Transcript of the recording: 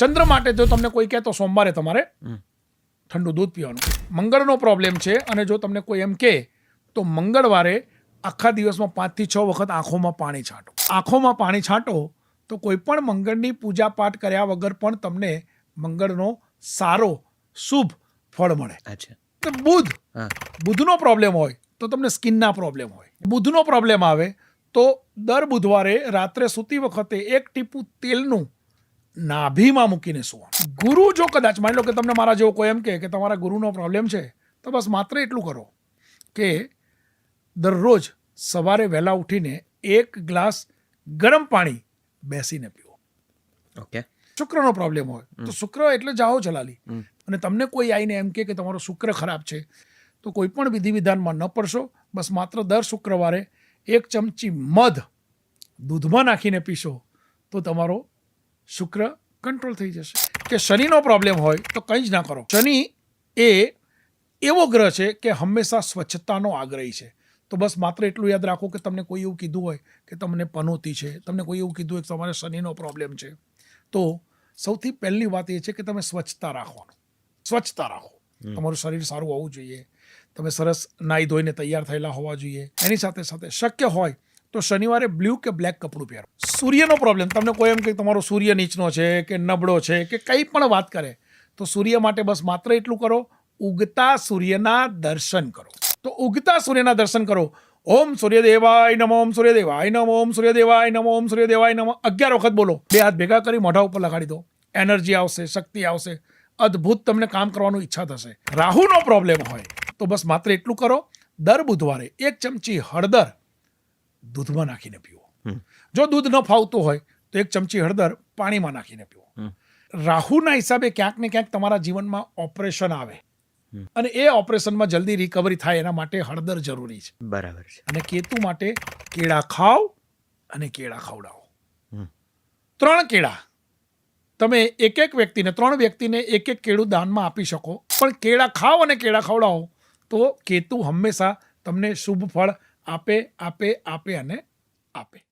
ચંદ્ર માટે જો તમને કોઈ કહે તો સોમવારે તમારે ઠંડુ દૂધ પીવાનું. મંગળનો પ્રોબ્લેમ છે અને જો તમને કોઈ એમ કહે તો મંગળવારે આખા દિવસમાં પાંચથી છ વખત આંખોમાં પાણી છાંટો. આંખોમાં પાણી છાંટો તો કોઈ પણ મંગળની પૂજા પાઠ કર્યા વગર પણ તમને મંગળનો સારો શુભ ફળ મળે. અચ્છા. તો બુધ બુધનો પ્રોબ્લેમ હોય તો તમને સ્કિનના પ્રોબ્લેમ હોય. બુધનો પ્રોબ્લેમ આવે તો દર બુધવારે રાત્રે સૂતી વખતે એક ટીપું તેલનું નાભીમાં મૂકીને સુવાનું. ગુરુ જો કદાચ માની લો કે તમને મારા જેવો કોઈ એમ કહે કે તમારા ગુરુનો પ્રોબ્લેમ છે તો બસ માત્ર એટલું કરો કે દરરોજ સવારે વહેલા ઉઠીને એક ગ્લાસ ગરમ પાણી બેસીને પીવો. ઓકે. શુક્રનો પ્રોબ્લેમ હોય તો શુક્ર એટલે જાઓ ચલાલી અને તમને કોઈ આવીને એમ કે તમારો શુક્ર ખરાબ છે તો કોઈ પણ વિધિ વિધાનમાં ન પડશો બસ માત્ર દર શુક્રવારે એક ચમચી મધ દૂધમાં નાખીને પીશો તો તમારો શુક્ર કંટ્રોલ થઈ જશે. કે શનિનો પ્રોબ્લેમ હોય તો કંઈ જ ના કરો. શનિ એ એવો ગ્રહ છે કે હંમેશા સ્વચ્છતાનો આગ્રહી છે. તો બસ માત્ર એટલું યાદ રાખો કે તમને કોઈ એવું કીધું હોય કે તમને પનોતી છે તમને કોઈ એવું કીધું હોય કે તમારે શનિનો પ્રોબ્લેમ છે. તો સૌથી પહેલી વાત એ છે કે તમે સ્વચ્છતા રાખવાનું. સ્વચ્છતા રાખો. તમારું શરીર સારું હોવું જોઈએ. તમે સરસ નાહી ધોઈને તૈયાર થયેલા હોવા જોઈએ. એની સાથે સાથે શક્ય હોય તો શનિવારે બ્લુ કે બ્લેક કપડું પહેરો. સૂર્યનો પ્રોબ્લેમ તમને કોઈ એમ કે તમારો સૂર્ય નીચનો છે કે નબળો છે કે કંઈ પણ વાત કરે, તો સૂર્ય માટે બસ માત્ર એટલું કરો, ઉગતા સૂર્યના દર્શન કરો. તો ઉગતા સૂર્યના દર્શન કરો. ઓમ સૂર્યદેવાય નમો, ઓમ સૂર્યદેવાય નમો, ઓમ સૂર્યદેવાય નમો, ઓમ સૂર્યદેવાય નમો. અગિયાર વખત બોલો. બે હાથ ભેગા કરી મોઢા ઉપર લગાડી દો. એનર્જી આવશે, શક્તિ આવશે. અદ્ભુત તમને કામ કરવાનું ઈચ્છા થશે. રાહુનો પ્રોબ્લેમ હોય, તો બસ માત્ર એટલું કરો. દર બુધવારે એક ચમચી હળદર દૂધમાં નાખીને પીવો. જો દૂધ ન ફાવતું હોય તો એક ચમચી હળદર પાણીમાં નાખીને પીવો. રાહુના હિસાબે ક્યાંક ને ક્યાંક તમારા જીવનમાં ઓપરેશન આવે. અને એ ઓપરેશનમાં જલ્દી રિકવરી થાય એના માટે હળદર જરૂરી છે. બરાબર છે. અને કેતુ માટે કેળા ખાઓ અને કેળા ખવડાવો. ત્રણ કેળા. તમે એક એક વ્યક્તિને ત્રણ વ્યક્તિને એક એક કેળું દાનમાં આપી શકો. પણ કેળા ખાઓ અને કેળા ખવડાવો તો કેતુ હંમેશા તમને શુભ ફળ આપે આપે આપે અને આપે.